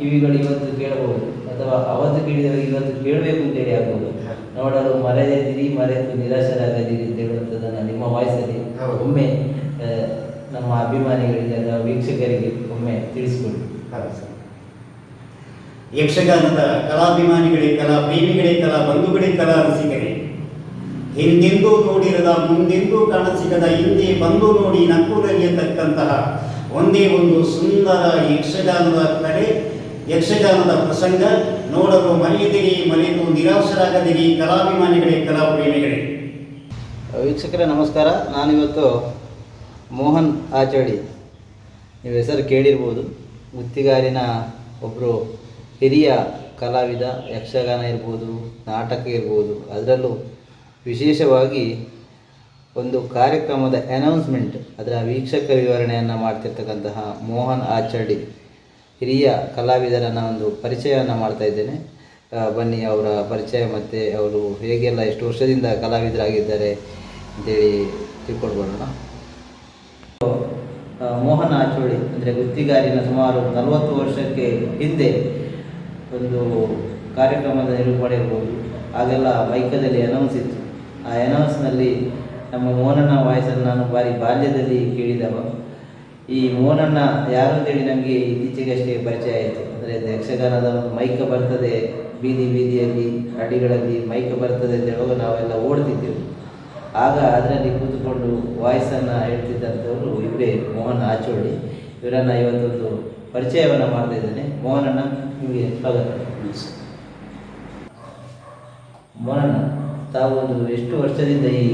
ಕಿವಿಗಳು ಇವತ್ತು ಕೇಳಬಹುದು ಅಥವಾ ಅವತ್ತು ಕೇಳಿದವರಿಗೆ ಇವತ್ತು ಕೇಳಬೇಕು ಅಂತೇಳಿ ಆಗ್ಬೋದು ನೋಡಲು ಮರೆದಿರಿ ಮರೆತು ನಿರಾಶರಾಗದಿರಿ ಅಂತ ಹೇಳುವಂಥದ್ದನ್ನು ನಿಮ್ಮ ವಾಯ್ಸಲ್ಲಿ. ಒಮ್ಮೆ ನಮ್ಮ ಅಭಿಮಾನಿಗಳಿಗೆ ಅಥವಾ ವೀಕ್ಷಕರಿಗೆ ಒಮ್ಮೆ ತಿಳಿಸ್ಕೊಡಿ. ಯಕ್ಷಗಾನದ ಕಲಾಭಿಮಾನಿಗಳೇ ಕಲಾ ಪ್ರೇಮಿಗಳೇ ಕಲಾ ಬಂಧುಗಳೇ ಕಲಾ ರಸಿಕರೇ ಹಿಂದೆಂದೂ ನೋಡಿರದ ಮುಂದೆಂದೂ ಕಾಣಸಿಗದ ಹಿಂದೆ ಬಂದು ನೋಡಿ ನಕ್ಕು ನಲಿಯತಕ್ಕಂತಹ ಒಂದೇ ಒಂದು ಸುಂದರ ಯಕ್ಷಗಾನದ ಕಲೆ ಯಕ್ಷಗಾನದ ಪ್ರಸಂಗ, ನೋಡಲು ಮರೆಯದಿರಿ ಮರೆಯಲು ನಿರಾಶರಾಗದಿರಿ, ಕಲಾಭಿಮಾನಿಗಳೇ ಕಲಾ ಪ್ರೇಮಿಗಳೇ ವೀಕ್ಷಕರೇ, ನಮಸ್ಕಾರ. ನಾನಿವತ್ತು ಮೋಹನ್ ಆಚಾಡಿ ನೀವು ಹೆಸರು ಕೇಳಿರ್ಬೋದು. ಮುತ್ತಿಗಾರಿನ ಒಬ್ಬರು ಹಿರಿಯ ಕಲಾವಿದ, ಯಕ್ಷಗಾನ ಇರ್ಬೋದು, ನಾಟಕ ಇರ್ಬೋದು. ಅದರಲ್ಲೂ ವಿಶೇಷವಾಗಿ ಒಂದು ಕಾರ್ಯಕ್ರಮದ ಅನೌನ್ಸ್ಮೆಂಟ್ ಅದರ ವೀಕ್ಷಕ ವಿವರಣೆಯನ್ನು ಮಾಡ್ತಿರ್ತಕ್ಕಂತಹ ಮೋಹನ್ ಆಚಡಿ ಹಿರಿಯ ಕಲಾವಿದರನ್ನ ಒಂದು ಪರಿಚಯವನ್ನು ಮಾಡ್ತಾ ಇದ್ದೇನೆ. ಬನ್ನಿ ಅವರ ಪರಿಚಯ ಮತ್ತು ಅವರು ಹೇಗೆಲ್ಲ ಎಷ್ಟು ವರ್ಷದಿಂದ ಕಲಾವಿದರಾಗಿದ್ದಾರೆ ಅಂತೇಳಿ ತಿಳ್ಕೊಳ್ಬೋಣ ಮೋಹನ ಆಚೋಳಿ ಅಂದರೆ ಗುತ್ತಿಗಾರಿನ ಸುಮಾರು ನಲವತ್ತು ವರ್ಷಕ್ಕೆ ಹಿಂದೆ ಒಂದು ಕಾರ್ಯಕ್ರಮದ ನಿರೂಪಣೆ ಇರ್ಬೋದು. ಆಗೆಲ್ಲ ಮೈಕದಲ್ಲಿ ಅನೌನ್ಸ್ ಇತ್ತು. ಆ ಅನೌನ್ಸ್ನಲ್ಲಿ ನಮ್ಮ ಮೋಹನನ ವಾಯ್ಸನ್ನು ನಾನು ಬಾರಿ ಬಾಲ್ಯದಲ್ಲಿ ಕೇಳಿದವ. ಈ ಮೋಹನಣ್ಣ ಯಾರು ಅಂತೇಳಿ ನಮಗೆ ಇತ್ತೀಚೆಗಷ್ಟೇ ಪರಿಚಯ ಆಯಿತು. ಅಂದರೆ ಯಕ್ಷಗಾನದ ಒಂದು ಮೈಕ ಬರ್ತದೆ, ಬೀದಿ ಬೀದಿಯಲ್ಲಿ ಅಡಿಗಳಲ್ಲಿ ಮೈಕ ಬರ್ತದೆ ಅಂತ ಹೇಳುವಾಗ ನಾವೆಲ್ಲ ಓಡ್ತಿದ್ದೆವು. ಆಗ ಅದರಲ್ಲಿ ಕೂತ್ಕೊಂಡು ವಾಯ್ಸನ್ನು ಹೇಳ್ತಿದ್ದಂಥವರು ಇವರೇ ಮೋಹನ್ ಆಚೋಳಿ. ಇವರನ್ನು ಇವತ್ತೊಂದು ಪರಿಚಯವನ್ನು ಮಾಡ್ತಾ ಇದ್ದೇನೆ. ಮೋಹನಣ್ಣ, ನಿಮಗೆ ಸ್ವಾಗತ. ಮೋಹನಣ್ಣ, ತಾವು ಒಂದು ಎಷ್ಟು ವರ್ಷದಿಂದ ಈ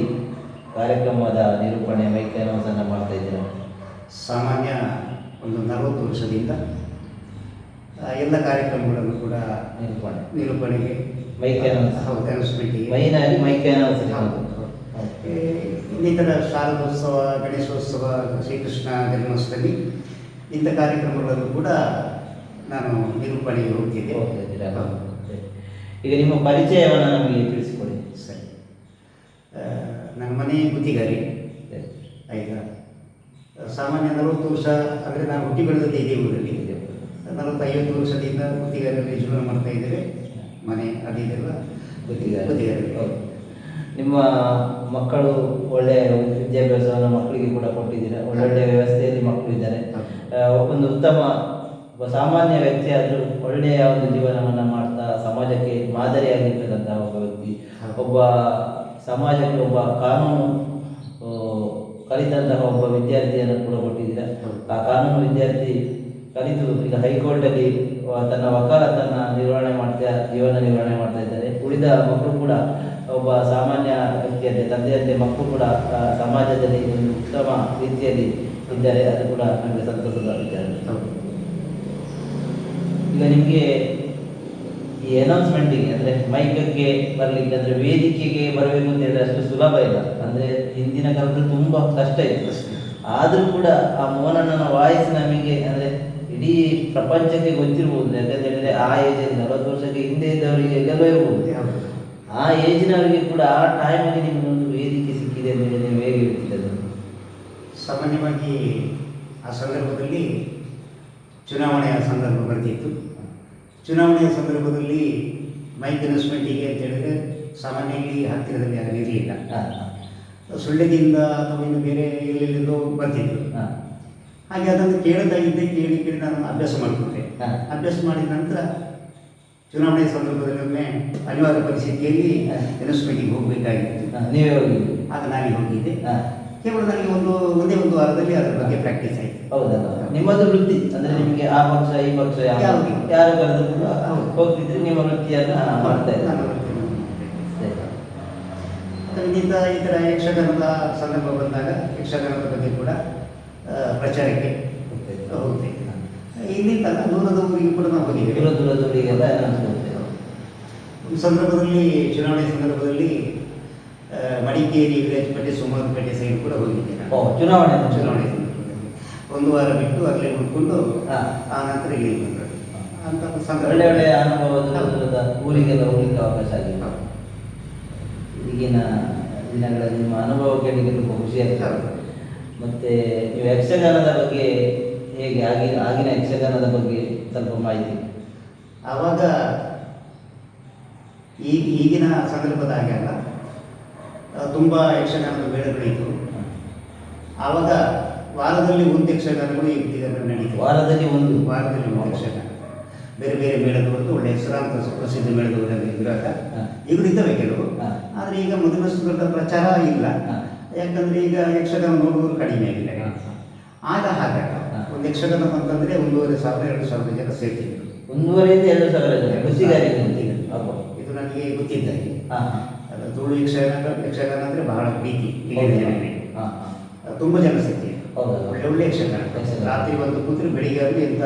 ಕಾರ್ಯಕ್ರಮದ ನಿರೂಪಣೆ ಮೈಕ್ ಅನೌನ್ಸನ್ನು ಮಾಡ್ತಾ ಇದ್ದೀರಾ? ಸಾಮಾನ್ಯ ಒಂದು ನಲವತ್ತು ವರ್ಷದಿಂದ ಎಲ್ಲ ಕಾರ್ಯಕ್ರಮಗಳನ್ನು ಕೂಡ ನಿರೂಪಣೆ. ನಿರೂಪಣೆಗೆ ಹೌದು ಅನೌನ್ಸ್ಮೆಂಟಿಗೆ. ಮೈಕ್ ಇನ್ನಿತರ ಶಾರದೋತ್ಸವ ಗಣೇಶೋತ್ಸವ ಶ್ರೀಕೃಷ್ಣ ಜನ್ಮಾಷ್ಟಮಿ ಇಂಥ ಕಾರ್ಯಕ್ರಮಗಳನ್ನು ಕೂಡ ನಾನು ನಿರೂಪಣೆಗೆ ಹೋಗ್ತಿದ್ದೆ. ಹೋಗ್ತಾ ಈಗ ನಿಮ್ಮ ಪರಿಚಯವನ್ನು ನಮಗೆ ತಿಳಿಸಿಕೊಡಿ. ಸರಿ. ನನ್ನ ಮನೆ ಗುತ್ತಿಗಾರಿ. ಸಾಮಾನ್ಯ ನಲವತ್ತು ವರ್ಷ ಅಂದರೆ ನಾನು ಹುಟ್ಟಿ ಬೆಳೆದದ್ದು ಇದೇ ಊರಲ್ಲಿ. ನಲವತ್ತೈವತ್ತು ವರ್ಷದಿಂದ ಗುತ್ತಿಗಾರರಲ್ಲಿ ಜೀವನ ಮಾಡ್ತಾ ಇದ್ದೇವೆ. ಮನೆ ಅದಿದೆಲ್ಲ ಗುತ್ತಿಗಾರ ಗುತ್ತಿಗಾರಿ. ನಿಮ್ಮ ಮಕ್ಕಳು ಒಳ್ಳೆಯ ವಿದ್ಯಾಭ್ಯಾಸವನ್ನು ಮಕ್ಕಳಿಗೆ ಕೂಡ ಕೊಟ್ಟಿದ್ದೀರಾ. ಒಳ್ಳೊಳ್ಳೆ ವ್ಯವಸ್ಥೆಯಲ್ಲಿ ಮಕ್ಕಳು ಇದ್ದಾರೆ. ಒಂದು ಉತ್ತಮ ಸಾಮಾನ್ಯ ವ್ಯಕ್ತಿ ಆದರೂ ಒಳ್ಳೆಯ ಒಂದು ಜೀವನವನ್ನು ಮಾಡ್ತಾ ಸಮಾಜಕ್ಕೆ ಮಾದರಿಯಾಗಿರ್ತಕ್ಕಂತಹ ಒಬ್ಬ ವ್ಯಕ್ತಿ ಒಬ್ಬ ಸಮಾಜಕ್ಕೆ ಒಬ್ಬ ಕಾನೂನು ಕಲಿತಂತಹ ಒಬ್ಬ ವಿದ್ಯಾರ್ಥಿಯನ್ನು ಕೂಡ ಕೊಟ್ಟಿದ್ದೀರಾ? ಆ ಕಾನೂನು ವಿದ್ಯಾರ್ಥಿ ಕಲಿತು ಈಗ ಹೈಕೋರ್ಟಲ್ಲಿ ಅಲ್ಲಿ ತನ್ನ ವಕಾಲತನ್ನು ನಿರ್ವಹಣೆ ಮಾಡ್ತಾ ಜೀವನ ನಿರ್ವಹಣೆ ಮಾಡ್ತಾ ಇದ್ದಾರೆ. ಉಳಿದ ಮಕ್ಕಳು ಕೂಡ ಒಬ್ಬ ಸಾಮಾನ್ಯ ವ್ಯಕ್ತಿಯಂತೆ ತಂದೆಯಂತೆ ಮಕ್ಕಳು ಕೂಡ ಸಮಾಜದಲ್ಲಿ ಒಂದು ಉತ್ತಮ ರೀತಿಯಲ್ಲಿ ಇದ್ದಾರೆ. ಅದು ಕೂಡ ನಮಗೆ ಸಂತಸದ ವಿಚಾರ. ಈಗ ನಿಮಗೆ ಈ ಅನೌನ್ಸ್ಮೆಂಟಿಗೆ ಅಂದರೆ ಮೈಕಕ್ಕೆ ಬರಲಿಕ್ಕೆ, ಅಂದರೆ ವೇದಿಕೆಗೆ ಬರಬೇಕು ಅಂತ ಹೇಳಿದ್ರೆ ಅಷ್ಟು ಸುಲಭ ಇಲ್ಲ. ಅಂದರೆ ಹಿಂದಿನ ಕಾಲದಲ್ಲಿ ತುಂಬ ಕಷ್ಟ ಇತ್ತು. ಆದರೂ ಕೂಡ ಆ ಮೋಹನಣ್ಣನ ವಾಯ್ಸ್ ನಮಗೆ, ಅಂದರೆ ಇಡೀ ಪ್ರಪಂಚಕ್ಕೆ ಗೊತ್ತಿರ್ಬೋದು. ಯಾಕಂತ ಹೇಳಿದ್ರೆ ಆ ಏಜ್ ನಲವತ್ತು ವರ್ಷಕ್ಕೆ ಹಿಂದೆ ಇದ್ದವರಿಗೆ ಎಲ್ಲೆಲ್ಲೋ ಇರ್ಬೋದು. ಆ ಏಜಿನವರಿಗೆ ಕೂಡ ಆ ಟೈಮಲ್ಲಿ ನಿಮಗೆ ಒಂದು ವೇದಿಕೆ ಸಿಕ್ಕಿದೆ ಅಂತ ಹೇಳಿ ನೀವು ಹೇಗೆ ಹೇಳ್ತಿದ್ದದ್ದು ಸಾಮಾನ್ಯವಾಗಿ ಆ ಸಂದರ್ಭದಲ್ಲಿ ಚುನಾವಣೆಯ ಸಂದರ್ಭ ಬರ್ತಿತ್ತು. ಚುನಾವಣೆಯ ಸಂದರ್ಭದಲ್ಲಿ ಮೈಕ್ ಅನೌನ್ಸ್ಮೆಂಟಿಗೆ ಅಂತ ಹೇಳಿದ್ರೆ ಸಾಮಾನ್ಯವಾಗಿ ಹತ್ತಿರದಲ್ಲಿ ಯಾರು ಇರಲಿಲ್ಲ. ಸುಳ್ಳ್ಯದಿಂದ ಅಥವಾ ಇನ್ನು ಬೇರೆ ಎಲ್ಲೆಲ್ಲಿಂದ ಬರ್ತಿದ್ರು. ಹಾಗೆ ಅದನ್ನು ಕೇಳ್ತಾ ಇದ್ದೆ ಕೇಳಿ ಕೇಳಿ ನಾನು ಅಭ್ಯಾಸ ಮಾಡಿಕೊಂಡೆ. ಅಭ್ಯಾಸ ಮಾಡಿದ ನಂತರ ಚುನಾವಣೆ ಸಂದರ್ಭದಲ್ಲಿ ಒಮ್ಮೆ ಅನಿವಾರ್ಯ ಪರಿಸ್ಥಿತಿಯಲ್ಲಿ. ಅನೌನ್ಸ್ಮೆಂಟಿಗೆ ಹೋಗಬೇಕಾಗಿತ್ತು. ನೀವೇ ಹೋಗಿದ್ದೆ ಆಗ ನಾನೇ ಹೋಗಿದ್ದೆ. ಕೇವಲ ನನಗೆ ಒಂದು ಒಂದೇ ಒಂದು ವಾರದಲ್ಲಿ ಅದರ ಬಗ್ಗೆ ಪ್ರಾಕ್ಟೀಸ್ ಆಯಿತು. ಹೌದಲ್ಲ ನಿಮ್ಮದು ವೃತ್ತಿ ಅಂದ್ರೆ ನಿಮಗೆ ಆ ಪಕ್ಷ ಈ ಪಕ್ಷ ಯಾರು ಕೂಡ ಹೋಗ್ತಿದ್ರೆ ನಿಮ್ಮ ವೃತ್ತಿಯನ್ನ ಮಾಡ್ತಾ ಇದ್ದಾರೆ. ಇನ್ನಿತ ಈ ಥರ ಯಕ್ಷಗಾನದ ಸಂದರ್ಭ ಬಂದಾಗ ಯಕ್ಷಗಾನದ ಬಗ್ಗೆ ಕೂಡ ಪ್ರಚಾರಕ್ಕೆ ಹೋಗ್ತೇವೆ. ಇಲ್ಲಿಂದ ದೂರದ ಊರಿಗೆ ಕೂಡ ನಾವು ಹೋಗಿದ್ದೇವೆ. ದೂರ announce ಒಂದು ಸಂದರ್ಭದಲ್ಲಿ ಚುನಾವಣೆ ಸಂದರ್ಭದಲ್ಲಿ ಮಡಿಕೇರಿ ವಿರಾಜಪೇಟೆ ಸೋಮವಾರಪೇಟೆ ಸೈಡ್ ಕೂಡ ಹೋಗಿದ್ದೆ ನಾನು. ಓ ಚುನಾವಣೆ ಚುನಾವಣೆ ಸಂದರ್ಭದಲ್ಲಿ ಒಂದು ವಾರ ಬಿಟ್ಟು ಅಲ್ಲೇ ಉಳ್ಕೊಂಡು ಹಾ. ಆ ನಂತರ ಇಲ್ಲಿ ಬಂದರು ಅಂತ ಒಂದು ಸಂದರ್ಭ ಒಳ್ಳೆ ಒಳ್ಳೆ ಅನುಭವದ ಊರಿಗೆಲ್ಲ ಹೋಗ್ಲಿಕ್ಕೆ ಅವಕಾಶ ಆಗಿದೆ ಹೌದು. ಈಗಿನ ದಿನಗಳಲ್ಲಿ ನಿಮ್ಮ ಅನುಭವ ಕೇಳಿಗೆ ತುಂಬ ಖುಷಿ ಆಗ್ತದೆ ಹೌದು. ಮತ್ತೆ ನೀವು ಯಕ್ಷಗಾನದ ಬಗ್ಗೆ ಹೇಗೆ ಆಗಿನ ಆಗಿನ ಯಕ್ಷಗಾನದ ಬಗ್ಗೆ ಸ್ವಲ್ಪ ಮಾಹಿತಿ ಆವಾಗ ಈಗ ಈಗಿನ ಸಂದರ್ಭದ ಹಾಗೆ ಅಲ್ಲ ತುಂಬ ಯಕ್ಷಗಾನದ ಮೇಳಗಳಿತ್ತು ಆವಾಗ ವಾರದಲ್ಲಿ ಒಂದು ಯಕ್ಷಗಾನಗಳು ಈ ನಡೀತು ವಾರದಲ್ಲಿ ಒಂದು? ವಾರದಲ್ಲಿ ಒಂದು ಯಕ್ಷಗಾನ. ಬೇರೆ ಬೇರೆ ಮೇಳದವರದ್ದು ಒಳ್ಳೆ ಹೆಸರಾಂತ ಪ್ರಸಿದ್ಧ ಮೇಳದವರಲ್ಲಿ ಇದ್ರಾಗ ಇವರು ಇದ್ದಾವೆ ಕೆಲವು. ಆದರೆ ಈಗ ಮೊದಲಷ್ಟು ದೊಡ್ಡ ಪ್ರಚಾರ ಇಲ್ಲ. ಯಾಕಂದರೆ ಈಗ ಯಕ್ಷಗಾನ ನೋಡುವುದು ಕಡಿಮೆ ಆಗಿದೆ. ಹಾ. ಆಗ ಹಾಗೆ ಹಾ. ಒಂದು ಯಕ್ಷಗಾನ ಬಂತಂದ್ರೆ ಒಂದೂವರೆ ಸಾವಿರ ಎರಡು ಸಾವಿರ ಜನ ಸೇರ್ತಿದ್ರು. ಒಂದೂವರೆಯಿಂದ ಎರಡು ಸಾವಿರ ಜನ ಇದು ನನಗೆ ಗೊತ್ತಿದ್ದಾಗೆ ತುಳು ಯಕ್ಷಗಾನ ಯಕ್ಷಗಾನ ಅಂದರೆ ಬಹಳ ಪ್ರೀತಿ ಇಲ್ಲಿನ. ಜನರಿಗೆ. ತುಂಬ ಹೌದಾ? ಒಳ್ಳೆ ಒಳ್ಳೆ ಯಕ್ಷಗಾನ. ರಾತ್ರಿ ಬಂದು ಕೂತ್ರೆ ಬೆಳಿಗ್ಗೆ ಆಗಲಿ ಇಂಥ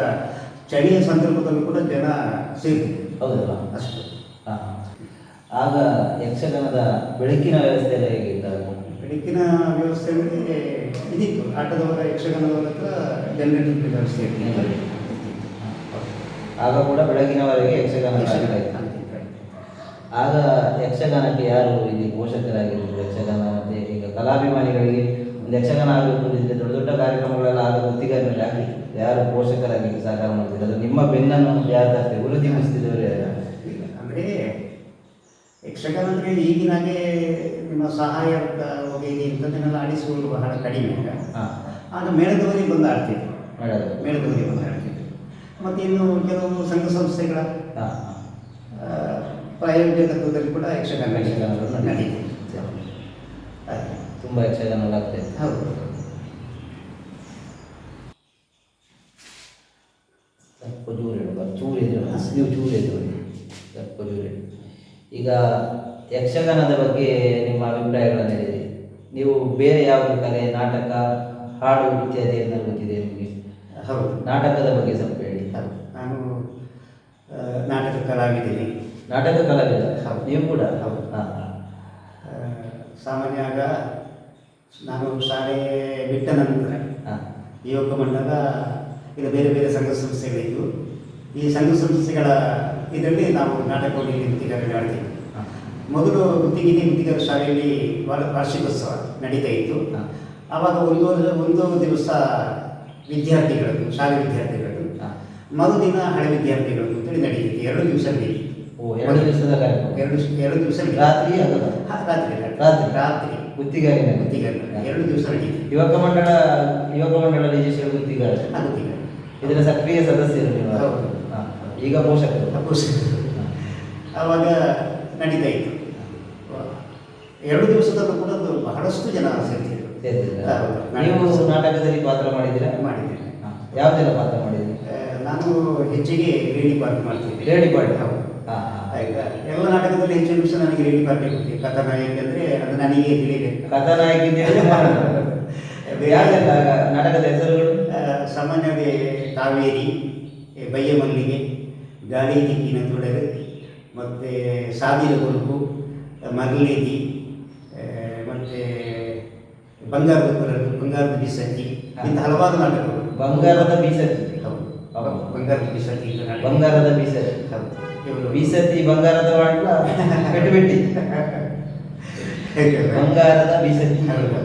ಚಳಿಯ ಸಂದರ್ಭದಲ್ಲೂ ಕೂಡ ಜನ ಸೇರಿ ಹೌದಲ್ಲ ಅಷ್ಟು. ಆಗ ಯಕ್ಷಗಾನದ ಬೆಳಕಿನ ವ್ಯವಸ್ಥೆ ಎಲ್ಲ ಹೇಗಿತ್ತು ಬೆಳಕಿನ ವ್ಯವಸ್ಥೆ ಅಂದರೆ ಇದಿತ್ತು. ಆಟದವರ ಯಕ್ಷಗಾನದವರ ಹತ್ರ ಜನರೇಟರ್ ವ್ಯವಸ್ಥೆ ಇತ್ತು. ಆಗ ಕೂಡ ಬೆಳಗಿನವರೆಗೆ ಯಕ್ಷಗಾನ ಯಕ್ಷಗಾನ ಆಗ್ತಾ ಇತ್ತು. ಆಗ್ತಿತ್ತು. ಆಗ ಯಕ್ಷಗಾನಕ್ಕೆ ಯಾರು ಇಲ್ಲಿ ಪೋಷಕರಾಗಿರ್ಬೋದು ಯಕ್ಷಗಾನ ಮತ್ತೆ ಈಗ ಕಲಾಭಿಮಾನಿಗಳಿಗೆ ಒಂದು ಯಕ್ಷಗಾನ ಆಗಬೇಕು ಅಂತಿದ್ರೆ ದೊಡ್ಡ ದೊಡ್ಡ ಕಾರ್ಯಕ್ರಮಗಳೆಲ್ಲ ಆಗ ಗುತ್ತಿಗಾರಿನಲ್ಲಿ ಆಗಲಿ ಯಾರು ಪೋಷಕರಾಗಿ ಸಹಕಾರ ಅದು ನಿಮ್ಮ ಬೆನ್ನನ್ನು ಯಾರು ತರ್ತಾರೆ ವೃದ್ಧಿಗೊಳಿಸ್ತಿದ್ದವರು ಯಾರು ಇಲ್ಲ, ಅಂದ್ರೆ ಯಕ್ಷಗಾನ ಅಂದ್ರೆ ಈಗಿನಾಗೆ ನಿಮ್ಮ ಸಹಾಯ ಹೋಗಿ ಇಂಥದ್ದನ್ನೆಲ್ಲ ಆಡಿಸುವುದು ಬಹಳ ಕಡಿಮೆ ಆಗ ಮೇಳದವರಿಗೆ ಬಂದು ಆಡ್ತಿದ್ರು. ಮಾಡೋದು ಮೇಳದವರಿಗೆ ಬಂದು ಆಡ್ತಿದ್ರು. ಮತ್ತು ಇನ್ನು ಕೆಲವು ಸಂಘ ಸಂಸ್ಥೆಗಳ ಹಾಂ ತತ್ವದಲ್ಲಿ ಕೂಡ ಯಕ್ಷಗಾನ ಯಕ್ಷಗಾನಗಳನ್ನು ನಡೀತಿದೆ. ತುಂಬ ಯಕ್ಷಗಾನ ಆಗ್ತದೆ ಆಗ್ತಾ ಹೌದು. ಸ್ವಲ್ಪ ಚೂರು ಇಡು ಚೂರು ಎದುರು ನೀವು ಚೂರು ಎದುರು ಸ್ವಲ್ಪ. ಈಗ ಯಕ್ಷಗಾನದ ಬಗ್ಗೆ ನಿಮ್ಮ ಅಭಿಪ್ರಾಯಗಳನ್ನು ಹೇಳಿರಿ. ನೀವು ಬೇರೆ ಯಾವ ಕಲೆ ನಾಟಕ ಹಾಡು ಇತ್ಯಾದಿ ಏನಾದ್ರು ಗೊತ್ತಿದೆ ನಿಮಗೆ? ಹೌದು. ನಾಟಕದ ಬಗ್ಗೆ ಸ್ವಲ್ಪ ಹೇಳಿ. ಹೌದು. ನಾನು ನಾಟಕ ಕಲಾವಿದ್ದೀನಿ ನಾಟಕ ಕಲಾವಿದ. ನೀವು ಕೂಡ. ಹೌದು. ಹಾಂ ಹಾಂ. ಆ, ಸಾಮಾನ್ಯ ಆಗ ನಾನು ಶಾಲೆ ಬಿಟ್ಟ ನಂತರ ಈ ಯುವಕ ಮಂಡಲ ಈಗ ಬೇರೆ ಬೇರೆ ಸಂಘ ಸಂಸ್ಥೆಗಳಿದ್ದು ಈ ಸಂಘ ಸಂಸ್ಥೆಗಳ ಇದರಲ್ಲಿ ನಾವು ನಾಟಕವನ್ನು ಗುತ್ತಿಗಾರರು ಆಡ್ತೀವಿ. ಮೊದಲು ಗುತ್ತಿಗೆ ಗುತ್ತಿಗಾರ ಶಾಲೆಯಲ್ಲಿ ವಾರ- ವಾರ್ಷಿಕೋತ್ಸವ ನಡೀತಾ ಇತ್ತು. ಆವಾಗ ಒಂದು ಒಂದು ದಿವಸ ವಿದ್ಯಾರ್ಥಿಗಳದ್ದು ಶಾಲೆ ವಿದ್ಯಾರ್ಥಿಗಳದ್ದು. ಮರುದಿನ ಹಳೆ ವಿದ್ಯಾರ್ಥಿಗಳದ್ದು ಅಂತೇಳಿ ನಡೀತಿತ್ತು. ಎರಡು ದಿವಸ ನಡೀತಿತ್ತು. ಎರಡು ದಿವಸದ ಕಾರ್ಯಕ್ರಮ. ಎರಡು ಎರಡು ದಿವಸ. ರಾತ್ರಿ ಆಗಲ್ಲ ರಾತ್ರಿ ರಾತ್ರಿ. ರಾತ್ರಿ. ಗುತ್ತಿಗಾರಿನ ಗುತ್ತಿಗಾರ ಎರಡು ದಿವಸ ನಡೀತಿತ್ತು ಯುವಕ ಮಂಡಳ ಯುವಕ ಮಂಡಳ ರಿಜಿಸ್ಟರ್ ಗುತ್ತಿಗಾರ ಇದರ ಸಕ್ರಿಯ ಸದಸ್ಯರು ನೀವು? ಹೌದು. ಈಗ ಪೋಷಕರು? ಪೋಷಕರು. ಆವಾಗ ನಡೀತಾ ಇತ್ತು. ಎರಡು ದಿವಸದಲ್ಲೂ ಕೂಡ ಅದು ಬಹಳಷ್ಟು ಜನ ಸೇರ್ತಿದ್ರು? ನೀವು ನಾಟಕದಲ್ಲಿ ಪಾತ್ರ ಮಾಡಿದ್ದೀರಾ? ಮಾಡಿದ್ದೇನೆ. ಯಾವುದೆಲ್ಲ ಯಾವ್ದೆಲ್ಲ ಪಾತ್ರ ಮಾಡಿದ್ದೀರಿ? ನಾನು ಹೆಚ್ಚಿಗೆ ಲೇಡಿ ಪಾರ್ಟ್ ಮಾಡ್ತೀನಿ ಲೇಡಿ ಪಾರ್ಟ್ ಹೌದು. ಎಲ್ಲ ನಾಟಕದಲ್ಲಿ ಹೆಚ್ಚಿನ ವಿಷಯ ನನಗೆ ರೆಡಿ ಪಾರ್ಟಿ ಕೊಡ್ತೀವಿ ಕಥಾನಾಯಕ ಅಂದರೆ ಅದು ನನಗೆ ತಿಳಿಬೇಕು. ಕಥಾನಾಯಕಿ. ಯಾವ್ದೆಲ್ಲ ನಾಟಕದ ಹೆಸರುಗಳು? ಸಾಮಾನ್ಯವೇ ಕಾವೇರಿ ಬಯ್ಯ ಮಲ್ಲಿಗೆ ಗಾಳಿ ದಿಕ್ಕಿನ ತೊಡರು ಮತ್ತು ಸಾವಿರ ಗುರುಪು ಮರಳಿದಿ ಮತ್ತು ಬಂಗಾರದ ಕುರಲು ಬಂಗಾರದ ಬಿಸತಿ ಇಂಥ ಹಲವಾರು ನಾಟಕಗಳು. ಬಂಗಾರದ ಬೀಸತಿ. ಹೌದು. ಬಂಗಾರದ ಬಿಸತಿ ಬಂಗಾರದ ಬೀಸತಿ. ಹೌದು. ಬೀಸತಿ ಬಂಗಾರದ ಬಾಟ್ಲ ಬೆಟ್ಟಿ ಬಂಗಾರದ ಬೀಸತಿ.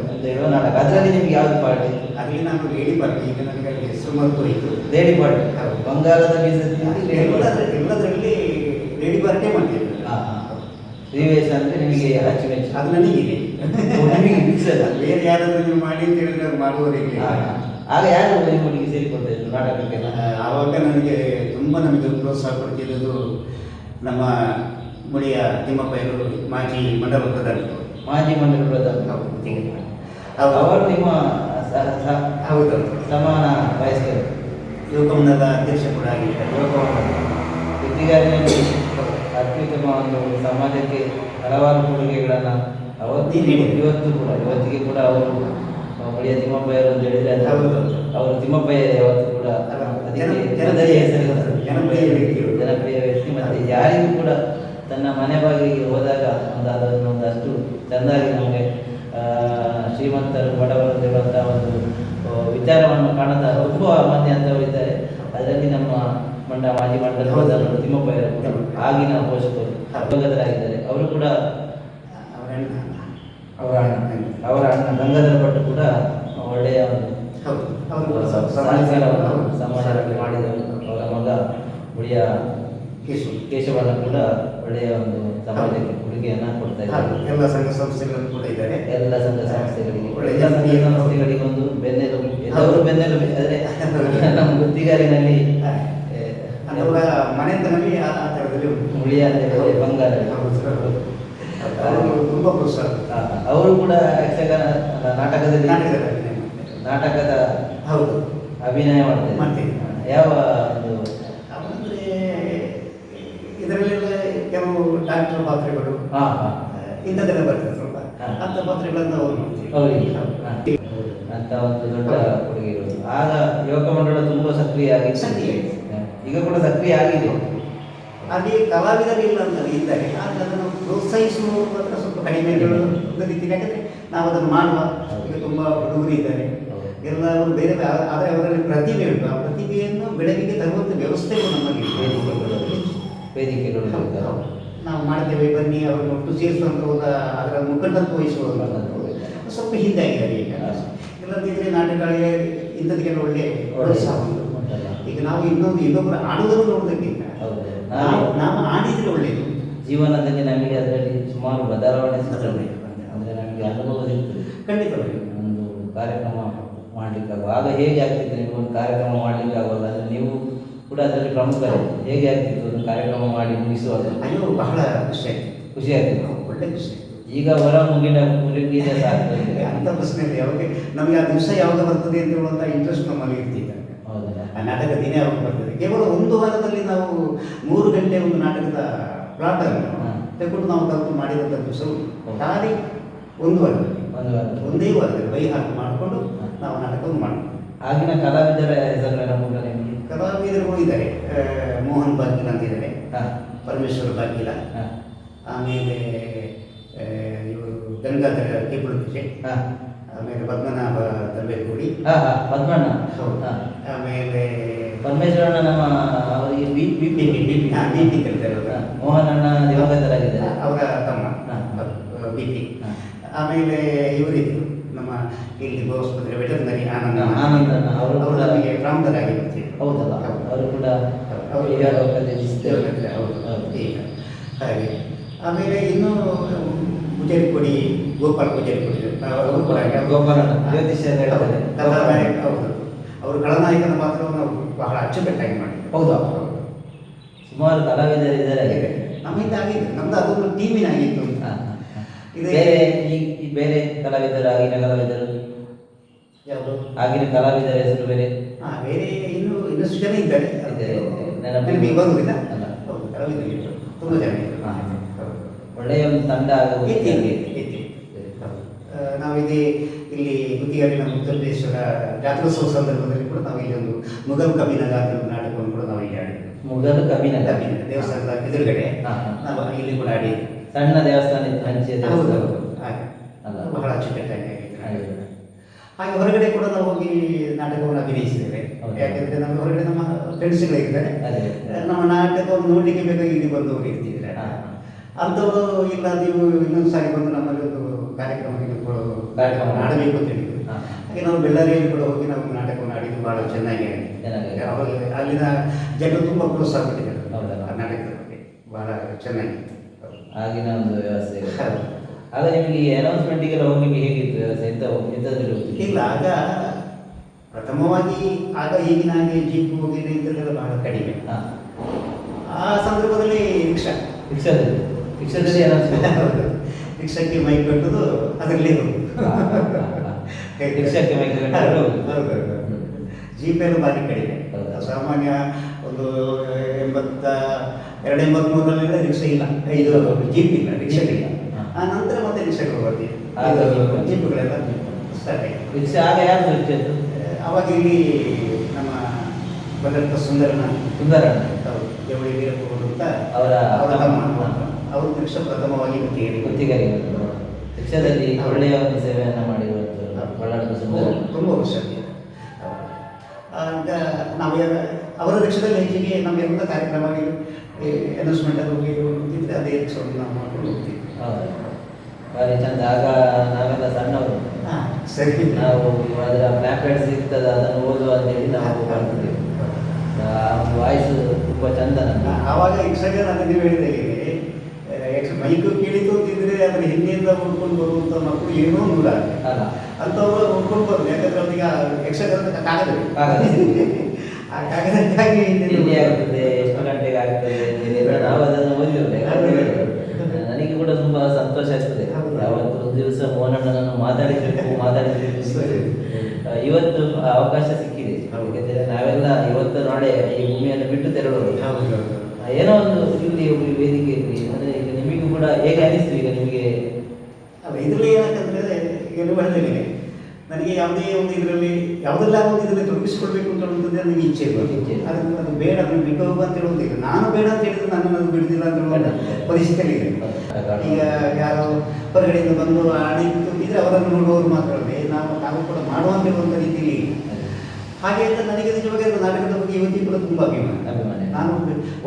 ಅಂತ ಹೇಳುವ ನಾಟಕ ಅದರಲ್ಲಿ ನಿಮ್ಗೆ ಯಾವ್ದು ಪಾರ್ಟಿ ಅಲ್ಲಿ ನಾನು ಲೇಡಿ ಪಾರ್ಟಿ. ಈಗ ನನಗೆ ಅಲ್ಲಿ ಹೆಸರು ಮರೆತು ಇತ್ತು ಲೇಡಿ ಪಾರ್ಟಿ. ಬಂಗಾರದ ಬೀಸತಿ. ಎಲ್ಲದರಲ್ಲಿ ಲೇಡಿ ಪಾರ್ಟೇ ಮಾಡ್ತಿದ್ದೆ ರಿವೇಶ ಅಂತ ಅಂದ್ರೆ ನಿಮಗೆ ಅಚ್ಚುಮೆಚ್ಚು ಅದು ನನಗಿದೆ ಓ, ನಿಮಗೆ ಫಿಕ್ಸ್ ಅಲ್ಲ? ಬೇರೆ ಯಾರಾದರೂ ನೀವು ಮಾಡಿ ಅಂತ ಹೇಳಿದ್ರೆ ಮಾಡುವುದಿಲ್ಲ. ಆಗ ಯಾರು ನಿಮ್ಮೊಟ್ಟಿಗೆ ಸೇರಿಕೊಳ್ತಾ ಇದ್ರು ನಾಟಕಕ್ಕೆಲ್ಲ? ಆವಾಗ ನನಗೆ ತುಂಬ ನಮಗೆ ಪ್ರೋತ್ಸಾಹ ಕೊಡ್ತಿರೋದು ನಮ್ಮ ಮುಳಿಯ ತಿಮ್ಮಪ್ಪಯ್ಯರು ಮಾಜಿ ಮಂಡಲ ಪ್ರಧಾನ. ಮಾಜಿ ಮಂಡಲ ಪ್ರಧಾನ. ಅವರು ನಿಮ್ಮ ಹೌದು. ಸಮಾನ ವಯಸ್ಕರು. ಯುವಕ ಮಂಡಲದ ಅಧ್ಯಕ್ಷ ಕೂಡ ಆಗಿದ್ದಾರೆ. ವೃತ್ತಿಗಾರಿನಲ್ಲಿ ಅತ್ಯುತ್ತಮ ಒಂದು ಸಮಾಜಕ್ಕೆ ಹಲವಾರು ಕೊಡುಗೆಗಳನ್ನು ಅವತ್ತಿನ. ಇವತ್ತು ಕೂಡ ಇವತ್ತಿಗೆ ಕೂಡ ಅವರು ಮುಳಿಯ ತಿಮ್ಮಪ್ಪಯ್ಯರು ಅಂತ ಹೇಳಿದ್ರೆ. ಅವರು ತಿಮ್ಮಪ್ಪಯ್ಯ ಯಾವತ್ತು ಕೂಡ ಜನದಲ್ಲಿ ಅದಕ್ಕೆ ಜನಪ್ರಿಯ ವ್ಯಕ್ತಿಗಳು. ಜನಪ್ರಿಯ ವ್ಯಕ್ತಿ ಮತ್ತೆ ಯಾರಿಗೂ ಕೂಡ ತನ್ನ ಮನೆ ಬಾಗಿಲಿಗೆ ಹೋದಾಗ ಒಂದು ಅದನ್ನು ಒಂದಷ್ಟು ಚೆಂದಾಗಿ ನಮಗೆ ಶ್ರೀಮಂತರು ಬಡವರು ಅಂತ ಒಂದು ವಿಚಾರವನ್ನು ಕಾಣದ ತುಂಬ ಮಂದಿ ಅಂತವರು ಇದ್ದಾರೆ. ಅದರಲ್ಲಿ ನಮ್ಮ ಮಂಡ ಮಾಜಿ ಮಂಡಲ ತಿಮ್ಮಪ್ಪಯ್ಯರು ಕೂಡ ಆಗಿನ ಪೋಷಕರು ಗಂಗಾಧರಾಗಿದ್ದಾರೆ. ಅವರು ಕೂಡ ಅವರ ಅಣ್ಣ ಅವರ ಅಣ್ಣ ಗಂಗಾಧರ ಭಟ್ ಕೂಡ ಒಳ್ಳೆಯ ಒಂದು ಹೌದು. ಅವರು ಅವರು ಸ- ಸಮಾಜ- ಸಹಕಾರವನ್ನು ಹೌದು. ಸಮಾಜಕ್ಕೆ ಮಾಡಿದರು ಅವರ ಮಗ ಉಳಿಯ ಕೇಶವ. ಕೇಶವನ ಕೂಡ ಒಳ್ಳೆಯ ಒಂದು ಸಮಾಜಕ್ಕೆ ಕೊಡುಗೆಯನ್ನ ಕೊಡ್ತಾ ಇದ್ದಾರೆ. ಎಲ್ಲ ಸಂಘ ಸಂಸ್ಥೆಗಳು ಕೂಡ ಇದ್ದಾರೆ. ಎಲ್ಲ ಸಂಘ ಸಂಸ್ಥೆಗಳಿಗೆ. ಒಳ್ಳೆಯ ಎಲ್ಲ ಸಂಘ ಸಂಸ್ಥೆಗಳಿಗೆ ಒಂದು ಬೆನ್ನೆಲುಬು ಎಲ್ಲರೂ ಬೆನ್ನೆಲುಬು ಆದರೆ ನಮ್ಮ ಗುತ್ತಿಗಾರಿನಲ್ಲಿ ಅವರ ಮನೆತನವೇ ಆ ಥರದಲ್ಲಿ ಉಂಟು. ಉಳಿಯ ಬಂಗಾರ. ತುಂಬ ಪ್ರೋತ್ಸಾಹ. ಅವರು ಕೂಡ ಯಕ್ಷಗಾನ ನಾಟಕದಲ್ಲಿ. ನಾಟಕದ ಹೌದು. ಅಭಿನಯ ಮಾಡ್ತೀವಿ ಮಾಡ್ತೀವಿ ಯಾವ ಒಂದು ಇದರಲ್ಲೆಲ್ಲ ಕೆಲವು ಡಾಕ್ಟರ್ ಪಾತ್ರೆಗಳು ಹಾ ಹಾ. ಇಂಥದ್ದೆಲ್ಲ ಬರ್ತದೆ ಸ್ವಲ್ಪ. ಅಂಥ ಪಾತ್ರೆಗಳನ್ನು ಅವ್ರು ಮಾಡ್ತೀವಿ ಅವರಿಗೆ ಅಂತ ಒಂದು ದೊಡ್ಡ ಕೊಡುಗೆಗಳು ಆಗ ಯುವಕ ಮಂಡಳ ತುಂಬಾ ಸಕ್ರಿಯ ಆಗಿ ಸಕ್ರಿಯ. ಈಗ ಕೂಡ ಸಕ್ರಿಯ ಆಗಿದೆ ಅಲ್ಲಿ ಕಲಾವಿದರಿಲ್ಲ ಅಂತ ಇದ್ದಾರೆ ಆದರೆ ಅದನ್ನು ಪ್ರೋತ್ಸಾಹಿಸುವ ಮಾತ್ರ ಸ್ವಲ್ಪ ಕಡಿಮೆ ರೀತಿ. ಯಾಕಂದ್ರೆ ನಾವು ಅದನ್ನು ಮಾಡುವ ಈಗ ತುಂಬ ಹುಡುಗರು ಇದ್ದಾರೆ. ಎಲ್ಲ ಅವರು ಬೇರೆ ಬೇರೆ ಆದರೆ ಅವರಲ್ಲಿ ಪ್ರತಿಭೆ ಉಂಟು. ಆ ಪ್ರತಿಭೆಯನ್ನು ಬೆಳಕಿಗೆ ತರುವಂಥ ವ್ಯವಸ್ಥೆಗಳು ನಮಗೆ ವೇದಿಕೆಗಳು ವೇದಿಕೆಗಳು ಹೌದು, ನಾವು ಮಾಡ್ತೇವೆ ಬನ್ನಿ ಅವರನ್ನು ಒಟ್ಟು ಸೇರಿಸುವಂಥ ಅದರ ಮುಖಂಡತ್ವ ವಹಿಸುವಂಥದ್ದು ಸ್ವಲ್ಪ ಹಿಂದೆ ಆಗಿದೆ ಈಗ ಇಲ್ಲದಿದ್ದರೆ ನಾಟಕಗಳಿಗೆ ಇಂಥದಕ್ಕೆಲ್ಲ ಒಳ್ಳೆ ಪ್ರೋತ್ಸಾಹ. ಈಗ ನಾವು ಇನ್ನೊಂದು ಇನ್ನೊಬ್ಬರು ಆಡುವುದನ್ನು ನೋಡೋದಕ್ಕಿಂತ ಹೌದು. ನಾವು ಆಡಿದರೆ ಒಳ್ಳೆಯದು ಜೀವನದಲ್ಲಿ ನಮಗೆ ಅದರಲ್ಲಿ ಸುಮಾರು ಬದಲಾವಣೆ ಸಿಗ್ತದೆ ಅಂದರೆ ಅಂದ್ರೆ ನಮಗೆ ಅನುಭವ ಸಿಗ್ತದೆ ಖಂಡಿತವಾಗಿ ಒಂದು ಕಾರ್ಯಕ್ರಮ ಮಾಡ್ಲಿಕ್ಕಾಗುವ ಆಗ ಹೇಗೆ ಆಗ್ತಿತ್ತು ಒಂದು ಕಾರ್ಯಕ್ರಮ ಮಾಡ್ಲಿಕ್ಕೆ ಅಂದರೆ ನೀವು ಕೂಡ ಅದರಲ್ಲಿ ಪ್ರಮುಖರು. ಹೇಗೆ ಆಗ್ತಿತ್ತು ಒಂದು ಕಾರ್ಯಕ್ರಮ ಮಾಡಿ ಮುಗಿಸುವಾಗ? ಅಯ್ಯೋ ಬಹಳ ಖುಷಿ ಆಯ್ತು ಖುಷಿ ಆಗ್ತಿತ್ತು. ಒಳ್ಳೆ ಖುಷಿ ಈಗ ಹೊರ ಮುಗಿನ ಮುಗಿದ ಸಾಕು ಅಂತ ಪ್ರಶ್ನೆ ಇಲ್ಲ ಯಾವಾಗ ನಮಗೆ ಆ ದಿವಸ ಯಾವಾಗ ಬರ್ತದೆ ಅಂತ ಹೇಳುವಂಥ ಇಂಟ್ರೆಸ್ಟ್ ನಮ್ಮಲ್ಲಿ ಇರ್ತಿಲ್ಲ ಹೌದಲ್ಲ ಆ ನಾಟಕ ದಿನ ಯಾವಾಗ ಬರ್ತದೆ. ಕೇವಲ ಒಂದು ವಾರದಲ್ಲಿ ನಾವು ಮೂರು ಗಂಟೆ ಒಂದು ನಾಟಕದ ಪ್ಲಾಟ್ ಅನ್ನು ಹಾ. ತಗೊಂಡು ನಾವು ತಪ್ಪು ಮಾಡಿದಂಥ ದಿವಸ. ಖಾಲಿ ಒಂದು ವಾರದಲ್ಲಿ. ಒಂದು ವಾರ. ಒಂದೇ ವಾರದಲ್ಲಿ ಬೈ ಹಾಕಿ ಮಾಡಿಕೊಂಡು. ನಾವು ನಾಟಕವನ್ನು ಮಾಡಿದ್ವಿ ಆಗಿನ ಕಲಾವಿದರ ಹೆಸರು ಮೂಲಕ ಕಲಾವಿದರುಗಳು ಇದ್ದಾರೆ ಮೋಹನ್ ಬಾಗಿಲ ಅಂತ ಇದ್ದಾರೆ. ಹಾ. ಪರಮೇಶ್ವರ ಬಾಗಿಲ. ಆಮೇಲೆ ಇವರು ಗಂಗಾಧರ ಕೇಬುಳುಕಿಶೆ ಹಾ. ಆಮೇಲೆ ಪದ್ಮನಾಭ ತಂಬೇಕೂಡಿ ಪದ್ಮಣ್ಣ ಹೌದಾ. ಆಮೇಲೆ ಪರಮೇಶ್ವರಣ್ಣ ನಮ್ಮ ಅವರಿಗೆ B B P B P ಹಾಂ ಬಿ ಪಿ ಕರೀತಾರೆ ಅವರ ಮೋಹನ್ ಅಣ್ಣ ದಿವಂಗತರಾಗಿದ್ದಾರೆ. ಅವರ ತಮ್ಮ. B P. ಆಮೇಲೆ ಇವರಿದ್ರು ಇಲ್ಲಿ ಗೋಸ್ಪತ್ರೆ ವೆಟರ್ನರಿ ಆನಂದ. ಆನಂದ. ಅವರು ಅವರು ನಮಗೆ ಪ್ರಾಂತರಾಗಿ ಬರ್ತಿದ್ರು ಹೌದಲ್ಲ ಅವರು ಕೂಡ ಅವರು ಈಗ ಹೌದು. ಈಗ ಹಾಗೆ. ಆಮೇಲೆ ಇನ್ನೂ ಪೂಜಾರಿ ಕೊಡಿ ಗೋಪಾಲ್ ಪೂಜಾರಿ ಕೊಡಿ ಅವರು ಕೂಡ ಅಂತ ಹೌದು, ಅವರು ಕಳನಾಯಕನ ಪಾತ್ರವನ್ನು ಬಹಳ ಅಚ್ಚುಕಟ್ಟಾಗಿ ಮಾಡಿದ್ರು ಹೌದಾ? ಸುಮಾರು ಕಲಾವಿದರಿದ್ದಾರೆ. ನಮ್ಮಿಂದ ಆಗಿತ್ತು ನಮ್ದು ಅದೊಂದು ಟೀಮಿನ ಆಗಿತ್ತು ಅಂತ. ಬೇರೆ ಈ ಬೇರೆ ಕಲಾವಿದರು ಆಗಿನ ಕಲಾವಿದರು ಆಗಿನ ಕಲಾವಿದರ ಹೆಸರು ಬೇರೆ? ಬೇರೆ ಇನ್ನು ಇನ್ನಷ್ಟು ಜನ ಇದ್ದಾರೆ. ಬರುವುದಿಲ್ಲ. ತುಂಬ ಜನ. ಒಳ್ಳೆಯ ಒಂದು ತಂಡ ನಾವಿದೇ ಇಲ್ಲಿ ಗುತ್ತಿಗಾರಿನ ಮುದ್ದೇಶ್ವರ ಜಾತ್ರೋತ್ಸವ ಸಂದರ್ಭದಲ್ಲಿ ಕೂಡ ನಾವು ಇಲ್ಲಿ ಒಂದು ಮುಗಲ್ ಕಬ್ಬಿನ ಗಾತ್ರ ನಾಟಕವನ್ನು ಕೂಡ ನಾವು ಇಲ್ಲಿ ಆಡಿದ್ವಿ ಮುಗಲ್ ಕಬ್ಬಿನ ಕಬ್ಬಿನ ದೇವಸ್ಥಾನದ ಎದುರುಗಡೆ. ನಾವು ಇಲ್ಲಿ ಕೂಡ ಆಡಿ ಸಣ್ಣ ದೇವಸ್ಥಾನ ಇತ್ತು ಹೌದು, ದೇವಸ್ಥಾನ. ಹಾಗೆ. ಬಹಳ ಅಚ್ಚುಕಟ್ಟಾಗಿ ಹಾಗೆ. ಹೊರಗಡೆ ಕೂಡ ನಾವು ಹೋಗಿ ನಾಟಕವನ್ನು ಅಭಿನಯಿಸಿದ್ದೇವೆ ಯಾಕಂದ್ರೆ ನಮ್ಮ ಹೊರಗಡೆ ನಮ್ಮ ಫ್ರೆಂಡ್ಸ್ಗಳಿರ್ತಾರೆ ಅದೇ. ನಮ್ಮ ನಾಟಕವನ್ನು ನೋಡಲಿಕ್ಕೆ ಬೇಕಾಗಿ ಇಲ್ಲಿ ಬಂದು ಹೋಗಿರ್ತಿದ್ರೆ. ಅಂಥವರು ಇಲ್ಲ ನೀವು ಇನ್ನೊಂದು ಸಾರಿ ಬಂದು ನಮ್ಮಲ್ಲಿ ಒಂದು ಕಾರ್ಯಕ್ರಮಕ್ಕೆ ನೀವು ಕಾರ್ಯಕ್ರಮ ಮಾಡಬೇಕು ಅಂತ ಹೇಳಿದ್ರು ಹಾಗೆ ನಾವು ಬೆಳ್ಳಾರಿಯಲ್ಲಿ ಕೂಡ ಹೋಗಿ ನಾವು ನಾಟಕವನ್ನು ಆಡಿದ್ದು ಬಹಳ ಚೆನ್ನಾಗಿ. ಅವಾಗ ಅಲ್ಲಿನ ಜನರು ತುಂಬ ಪ್ರೋತ್ಸಾಹ ಕೊಟ್ಟಿದ್ದಾರೆ? ನಾಟಕದ ಬಗ್ಗೆ ಬಹಳ ಚೆನ್ನಾಗಿತ್ತು ಆಗಿನ ಒಂದು ವ್ಯವಸ್ಥೆ. ಆಗ ನಿಮಗೆ ಈ ಅನೌನ್ಸ್ಮೆಂಟಿಗೆಲ್ಲ ಹೋಗ್ಲಿಕ್ಕೆ ಹೇಗಿತ್ತು ಎಂತ ಹೋಗ್ತಿತ್ತು? ಇಲ್ಲ ಆಗ ಪ್ರಥಮವಾಗಿ ಆಗ ಈಗಿನ ಹಾಗೆ ಜೀಪ್ ಹೋಗಿದೆ ಇಂಥದ್ದೆಲ್ಲ ಬಹಳ ಕಡಿಮೆ. ಆ ಸಂದರ್ಭದಲ್ಲಿ ರಿಕ್ಷಾ ರಿಕ್ಷಾದಲ್ಲಿ ರಿಕ್ಷಾದಲ್ಲಿ. ರಿಕ್ಷಾಕ್ಕೆ ಮೈಕ್ ಕಟ್ಟೋದು ಅದರಲ್ಲಿ. ರಿಕ್ಷಾಕ್ಕೆ ಮೈಕ್ ಕಟ್ಟುದು ಹೌದು, ಹೋಗುದು. ಹೌದು, ಹೌದು. ಜೀಪ್ ಎಲ್ಲ ಭಾರಿ ಕಡಿಮೆ ಸಾಮಾನ್ಯ ಒಂದು ಎಂಬತ್ತ ಎರಡು ಎಂಬತ್ಮೂರರಲ್ಲಿ ರಿಕ್ಷಾ ಇಲ್ಲ ಇದು ಜೀಪ್ ಇಲ್ಲ ರಿಕ್ಷಾ ಇಲ್ಲ ಆ ನಂತರ ಆಗ ಸ್ಟಾರ್ಟ್ ರಿಕ್ಷಾ ಆಗ ಯಾರು ರಿಕ್ಷಾ ಅವಾಗ ಇಲ್ಲಿ ನಮ್ಮ ಬಲ್ಲತ್ತ ಸುಂದರನ ಸುಂದರ ಹೌದು, ಜವಳಿ ವೀರಪ್ಪಗೌಡರು ಅಂತ ಅವರ ಅವರ ತಮ್ಮ ಅವರು ರಿಕ್ಷಾ ಪ್ರಥಮವಾಗಿ ಗುತ್ತಿಗೆ ಗುತ್ತಿಗೆರಿಗೆ ರಿಕ್ಷಾದಲ್ಲಿ ಒಳ್ಳೆಯ ಒಂದು ಸೇವೆಯನ್ನು ಮಾಡಿರುವಂಥದ್ದು ಬಳ್ಳಾರಿ ಸುಂದರ ತುಂಬ ವರ್ಷ ಈಗ ನಾವು ಅವರ ರಿಕ್ಷಾದಲ್ಲಿ ಹೆಚ್ಚಿಗೆ ನಮ್ಮೆಲ್ಲ ಕಾರ್ಯಕ್ರಮ ಅನೌನ್ಸ್ಮೆಂಟ್ ಅಲ್ಲಿ ಹೋಗಿ ಹೋಗ್ತಿದ್ರೆ ಅದೇ ರಿಕ್ಷಾವನ್ನು ನಾವು ಮಾಡ್ಕೊಂಡು ಹೋಗ್ತೀವಿ ಭಾರಿ ಚಂದ ಆಗ ನಾವೆಲ್ಲ ಸಣ್ಣವರು. ಸರಿ. ನಾವು ಅದರ ಪ್ಯಾಕೆಟ್ಸ್ ಇರ್ತದೆ ಅದನ್ನು ಓದುವ ಅಂತೇಳಿ ನಾವು ಮಾಡ್ತಿದ್ದೇವೆ ಆ ವಾಯ್ಸ್ ತುಂಬ ಚಂದ ಆವಾಗ ಯಕ್ಷಗಾನ ಅಂತ ನೀವು ಹೇಳಿದ ಹೇಗೆ. ಯಕ್ಷ ಮೈಕು ಕೇಳಿತು ಅಂತಿದ್ರೆ ಅದರ ಹಿಂದಿಯಿಂದ ಹುಡ್ಕೊಂಡು ಬರುವಂತ ಮಕ್ಕಳು ಏನೋ ನೂರ ಅಲ್ಲ. ಅಂತವರು ಹುಡ್ಕೊಂಡು ಬರೋದು ಯಾಕಂದ್ರೆ ಅವನಿಗೆ ಯಕ್ಷಗಾನ ಕಾಗದ ಆ ಕಾಗದಕ್ಕಾಗಿ ಎಷ್ಟು ಗಂಟೆಗೆ ಆಗ್ತದೆ ಇದೆಲ್ಲ ನಾವು ಅದನ್ನು ಓದಿದ್ದೇವೆ ನನಗೆ ಕೂಡ ತುಂಬಾ ಸಂತೋಷ ಆಗ್ತದೆ ಹೌದು. ಯಾವತ್ತು ಒಂದು ದಿವಸ ಮೋಹನಣ್ಣನನ್ನು ಮಾತಾಡಿಸಬೇಕು ಮಾತಾಡಿಸಬೇಕು ಸರಿ. ಆ, ಅವಕಾಶ ಸಿಕ್ಕಿದೆ. ಯಾಕೆಂದರೆ ನಾವೆಲ್ಲ ಇವತ್ತು ನಾಳೆ ಈ ಭೂಮಿಯನ್ನು ಬಿಟ್ಟು ತೆರಳೋದು. ಏನೋ ಒಂದು ಇಲ್ಲಿ ವೇದಿಕೆಯಲ್ಲಿ ಅಂದ್ರೆ ಈಗ ನಿಮಗೂ ಕೂಡ ಹೇಗೆ ಅನಿಸ್ತು ಈಗ ನಿಮಗೆ? ಇದರಲ್ಲಿ ಏನಾಗ್ತಂದ್ರೆ ಏನು ಹೇಳಿದ್ದೇನೆ ನನಗೆ ಯಾವುದೇ ಒಂದು ಇದರಲ್ಲಿ ಯಾವುದೆಲ್ಲ ಒಂದು ಇದರಲ್ಲಿ ತೊಡಗಿಸ್ಕೊಳ್ಬೇಕು ಅಂತ ನನಗೆ ಇಚ್ಛೆ ಇರ್ಬೋದು ಇಚ್ಛೆ. ಅದು ಅದು ಬೇಡ ಅದನ್ನು ಬಿಟ್ಟು ಹೋಗು ಅಂತ ಹೇಳುವುದಿಲ್ಲ ನಾನು ಬೇಡ ಅಂತ ಹೇಳಿದ್ರೆ ನನ್ನನ್ನು ಅದು ಬಿಡುದಿಲ್ಲ ಅಂತ ಹೇಳೋ ಪರಿಸ್ಥಿತಿಯಲ್ಲಿ ಈಗ ಯಾರೋ ಹೊರಗಡೆಯಿಂದ ಬಂದು ಆಡಿತ್ತು ಇದ್ರೆ ಅವರನ್ನು ನೋಡುವವರು ಮಾತ್ರ. ನಾವು ಕೂಡ ಮಾಡುವಂತ ಹೇಳುವಂಥ ರೀತಿಯಲ್ಲಿ. ಹಾಗೆ ಅಂತ ನನಗೆ ನಿಜವಾಗಿ ಅದು ನಾಟಕದ ಬಗ್ಗೆ ಇವತ್ತಿ ಕೂಡ ತುಂಬ ಅಭಿಮಾನ. ಅಭಿಮಾನ. ನಾನು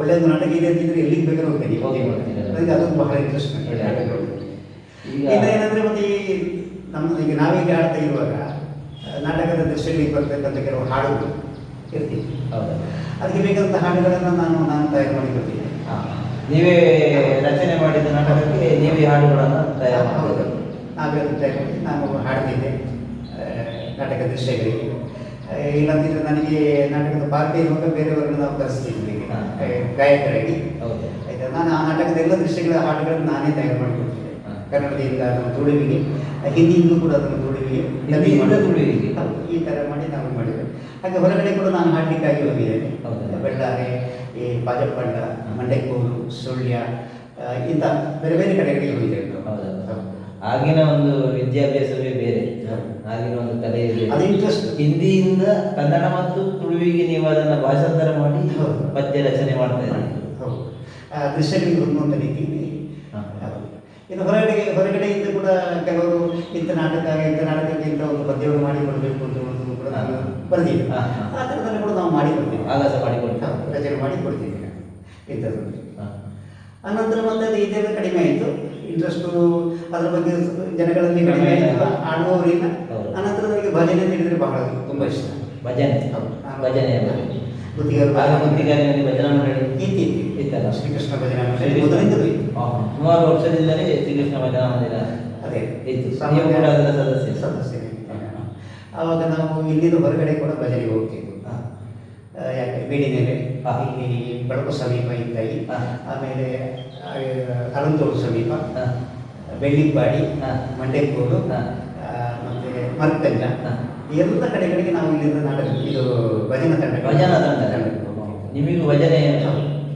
ಒಳ್ಳೆಯದು ನಾಟಕ ಇದೆ ಅಂತಿದ್ರೆ ಎಲ್ಲಿಗೆ ಬೇಕಾದ್ರೆ ಹೋಗ್ತೀನಿ. ಹೋಗಿ ಮಾಡ್ತೀನಿ ಬರ್ತೀನಿ. ನನಗೆ ಅದೊಂದು ಬಹಳ ಇಂಟ್ರೆಸ್ಟ್ ಏನಂದ್ರೆ ಮತ್ತೆ ಈ ನಮ್ಮ ಈಗ ನಾವೀಗ ಆಡ್ತಾ ಇರುವಾಗ ನಾಟಕದ ದೃಷ್ಟಿಯಲ್ಲಿ ಬರ್ತಕ್ಕಂಥ ಕೆಲವು ಹಾಡುಗಳು ಇರ್ತೀವಿ. ಅದಕ್ಕೆ ಬೇಕಾದಂಥ ಹಾಡುಗಳನ್ನು ನಾನು ನಾನು ತಯಾರು ಮಾಡಿ ಕೊಡ್ತೀನಿ ನೀವೇ ರಚನೆ ಮಾಡಿದ ನಾಟಕಕ್ಕೆ ನೀವೇ ಹಾಡುಗಳನ್ನು ತಯಾರು ಹೌದು. ಮಾಡಿದ್ರು ನಾವೇ ತಯಾರು ಮಾಡಿ ನಾನು ಹಾಡ್ತಿದ್ದೆ. ನಾಟಕ ದೃಶ್ಯಗಳಿಗೆ ಆ, ಇಲ್ಲಂತಿದ್ರೆ ನನಗೆ ನಾಟಕದ ಪಾರ್ಟಿ ಇರುವಾಗ ಬೇರೆಯವರನ್ನು ನಾವು ಕರೆಸ್ತಿದ್ವಿ ಗಾಯಕರಾಗಿ. ಆಯ್ತಾ? ನಾನು ಆ ನಾಟಕದ ಎಲ್ಲ ದೃಶ್ಯಗಳ ಹಾಡುಗಳನ್ನು ನಾನೇ ತಯಾರು ಮಾಡಿಕೊಡ್ತಿದ್ದೆ ಕನ್ನಡದಿಂದ ಅದನ್ನು ತುಳುವಿಗೆ ಹಿಂದಿಯಿಂದ ಕೂಡ ಅದನ್ನು ತುಳುವಿಗೆ? ಈ ಥರ ಮಾಡಿ ನಾವು ಮಾಡಿದ್ದೇವೆ. ಹಾಗೆ ಹೊರಗಡೆ ಕೂಡ ನಾನು ಹಾಡಲಿಕ್ಕಾಗಿ ಹೋಗಿದ್ದೇನೆ? ಬೆಳ್ಳಾರೆ ಈ ಪಾಜಪ್ಪಂಡ ಮಂಡೆಕೋಲು ಸುಳ್ಯ ಇಂಥ ಬೇರೆ ಬೇರೆ ಕಡೆಗಳಿಗೆ ಹೋಗಿದ್ದೇವೆ ನಾವು. ಆಗಿನ ಒಂದು ವಿದ್ಯಾಭ್ಯಾಸವೇ ಬೇರೆ. ಆಗಿನ ಒಂದು ಕಲೆ ಅದು ಇಂಟ್ರೆಸ್ಟ್ ಹಿಂದಿಯಿಂದ ಕನ್ನಡ ಮತ್ತು ತುಳುವಿಗೆ ನೀವು ಅದನ್ನ ಭಾಷಾಂತರ ಮಾಡಿ ಪದ್ಯ ರಚನೆ ಮಾಡ್ತಾ ಇದ್ದೀರಿ. ಹೌದು. ಆ ದೃಶ್ಯಗಳಿಗೆ ಹೊಂದುವಂಥ ರೀತಿಯಲ್ಲಿ. ಇನ್ನು ಹೊರಗಡೆ ಹೊರಗಡೆಯಿಂದ ಕೂಡ ಕೆಲವರು ಇಂಥ ನಾಟಕ ಇಂಥ ನಾಟಕಕ್ಕೆ ಇಂಥ ಒಂದು ಪದ್ಯವನ್ನು ಮಾಡಿಕೊಡಬೇಕು ಅಂತ ಒಂದು ಕೂಡ ನಾನು ಹಾ. ಆ ಥರದಲ್ಲಿ ಕೂಡ ನಾವು ಮಾಡಿಕೊಡ್ತೀವಿ. ಕೊಡ್ತೀವಿ ಮಾಡಿಕೊಡ್ತೀವಿ. ರಚನೆ ಮಾಡಿಕೊಡ್ತೀವಿ. ಇಂಥದ್ದು. ಅನಂತರ ಮತ್ತೆ ಅದು ಇದೆಲ್ಲ ಕಡಿಮೆ ಆಯಿತು. ಇಂಟ್ರೆಸ್ಟು ಅದ್ರ ಬಗ್ಗೆ ಜನಗಳಲ್ಲಿ ಕಡಿಮೆ ಆಯಿತು. ಆಡುವವರಿಲ್ಲ ಹೌದು. ಅನಂತರ ನನಗೆ ಭಜನೆ ತಿಳಿದರೆ ಬಹಳ ತುಂಬ ಇಷ್ಟ. ಭಜನೆ. ಭಜನೆ ಆಗ ಗುತ್ತಿಗಾರಿನಲ್ಲಿ ಭಜನಾ ಮಂಡಳಿ ಇತ್ತು ಇತ್ತು ಇತ್ತಲ್ಲ? ಶ್ರೀಕೃಷ್ಣ ಭಜನಾ ಮಂಡಳಿ ಮೊದಲಿಂದಲೂ. ಸುಮಾರು ವರ್ಷದಿಂದಲೇ ಶ್ರೀಕೃಷ್ಣ ಭಜನಾ ಮಂದಿರ ಅದೇ. ಇತ್ತು. ಅದರ ಸದಸ್ಯ? ಸದಸ್ಯ. ಆವಾಗ ನಾವು ಇಲ್ಲಿಂದ ಹೊರಗಡೆ ಕೂಡ ಭಜನೆಗೆ ಹೋಗ್ತಿದ್ವು. ಯಾಕೆ? ಬೀಡಿನೆಲೆ. ಇಲ್ಲಿ ಬಳಕು ಸಮೀಪ ಇದ್ದಾಯಿ. ಆಮೇಲೆ ಅರಂತೋಡು ಸಮೀಪ. ಹಾ. ಮಂಡೆಕೋಡು ಮರ್ತಂಜ ಎಲ್ಲ ಕಡೆಗಳಿಗೆ ನಾವು ಇಲ್ಲಿಂದ ನಾಟಕ ಇದು ಭಜನಾ ತಂಡ ಭಜನಾ ತಂಡ ನಿಮಗೂ ಭಜನೆ.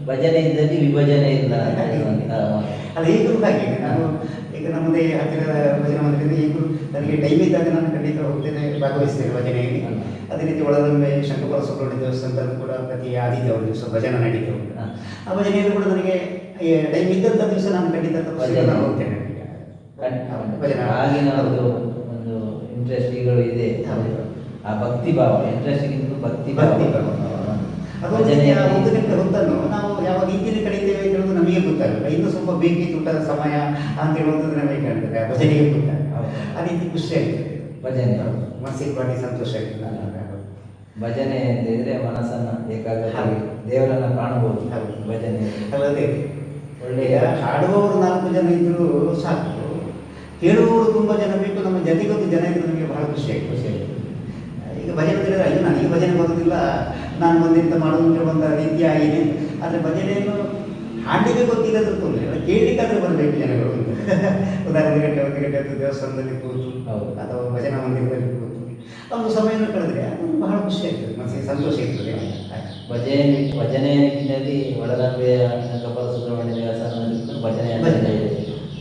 ಭಜನೆ ಇದ್ದಲ್ಲಿ ವಿಭಜನೆ ಇಲ್ಲ ಈ ಅಲ್ಲ ಈಗಲೂ ಹಾಗೆ. ನಾನು ಈಗ ನಮ್ಮದೇ ಹತ್ತಿರದ ಭಜನಾ ಮಂದಿರದಿಂದ ಈಗಲೂ ನನಗೆ ಟೈಮ್ ಇದ್ದಾಗ ನಾನು ಖಂಡಿತ ಹೋಗ್ತೇನೆ ಭಾಗವಹಿಸ್ತೇನೆ ಭಜನೆಯಲ್ಲಿ. ಅದೇ ರೀತಿ ಒಳಗಂಬೆ ಶಂಕರ ಸುಬ್ರಹ್ಮಣ್ಯ ದೇವಸ್ಥಾನದಲ್ಲಿ ಕೂಡ ಪ್ರತಿ ಆದಿತ್ಯವಾರ ದಿವಸ ಭಜನೆ ನಡೀತು ಉಂಟು. ಆ ಭಜನೆಯಲ್ಲಿ ಕೂಡ ನನಗೆ ಟೈಮ್ ಇದ್ದಂಥ ದಿವಸ ನಾನು ಖಂಡಿತ ಹೋಗ್ತೇನೆ. ಆಗಿನ ಭಜನೆ ಆಗಿನ ಒಂದು ಒಂದು ಇಂಟ್ರೆಸ್ಟ್ ಈಗಲೂ ಇದೆ. ಆ ಭಕ್ತಿ ಭಾವ ಇಂಟ್ರೆಸ್ಟ್ಗಿಂತ ಭಕ್ತಿ ಭಕ್ತಿ ಭಾವ. ಒಂದು ಗಂಟೆ ಹೊತ್ತನ್ನು ನಾವು ಯಾವಾಗ ಹಿಂದಿನ ಕಡಿತೇವೆ ಅಂತ ಹೇಳೋದು ನಮಗೆ ಗೊತ್ತಾಗಲ್ಲ. ಇನ್ನು ಸ್ವಲ್ಪ ಬೇಕಿತ್ತು ಊಟದ ಸಮಯ ಅಂತ ಹೇಳುವಂಥದ್ದು ನಮಗೆ ಕಾಣ್ತದೆ. ಆ ಭಜನೆಗೆ ಗೊತ್ತಾಗ. ಆ ರೀತಿ ಖುಷಿ ಆಗ್ತದೆ. ಭಜನೆ. ಮಾನಸಿಕವಾಗಿ ಸಂತೋಷ ಆಗ್ತದೆ. ಭಜನೆ ಅಂತ ಹೇಳಿದ್ರೆ ಮನಸ್ಸನ್ನ ಏಕಾಗ್ರತೆ ದೇವರನ್ನು ಕಾಣಬಹುದು. ಹೌದು. ಭಜನೆ. ಅಲ್ಲದೆ ಒಳ್ಳೆಯ ಹಾಡುವವರು ನಾಲ್ಕು ಜನ ಇದ್ರು ಸಾಕು. ಕೇಳುವವರು ತುಂಬ ಜನ ಬೇಕು ನಮ್ಮ ಜನಿಗೊಂದು ಜನ ಇದ್ದರೆ ನಮಗೆ ಬಹಳ ಖುಷಿ ಆಗ್ತದೆ ಖುಷಿ ಆಯ್ತು. ಈಗ ಭಜನೆ ತಿಳಿದ್ರೆ ಅಯ್ಯೋ ಈ ಭಜನೆ ಬರೋದಿಲ್ಲ ನಾನು ಬಂದಿಂತ ಮಾಡೋದು ಬಂದ ಹೇಳುವಂಥ ರೀತಿ ಆಗಿದೆ ಆದರೆ ಭಜನೆಯನ್ನು ಹಾಡಲಿಕ್ಕೆ ಗೊತ್ತಿಲ್ಲದ್ರೆ ತೊಂದರೆ ಕೇಳಲಿಕ್ಕಾದ್ರೆ ಬರಬೇಕು ಜನಗಳು ಉದಾಹರಣೆ ಗಂಟೆ ಒಂದು ಗಂಟೆ ಹೊತ್ತು ದೇವಸ್ಥಾನದಲ್ಲಿ ಕೂತು. ಅಥವಾ ಭಜನಾ ಮಂದಿರದಲ್ಲಿ ಕೂತು ಒಂದು ಸಮಯವನ್ನು ಕಳೆದ್ರೆ ಅದು ಬಹಳ ಖುಷಿ ಆಗ್ತದೆ ಮನಸ್ಸಿಗೆ ಸಂತೋಷ ಇರ್ತದೆ ಭಜನೆ ಭಜನೆಯ ನಿಟ್ಟಿನಲ್ಲಿ ಒಳರಂಬೆಯ ಕಪಾಲ ಸುಬ್ರಹ್ಮಣ್ಯ ದೇವಸ್ಥಾನದಲ್ಲಿ ಭಜನೆ ಭಜನೆ.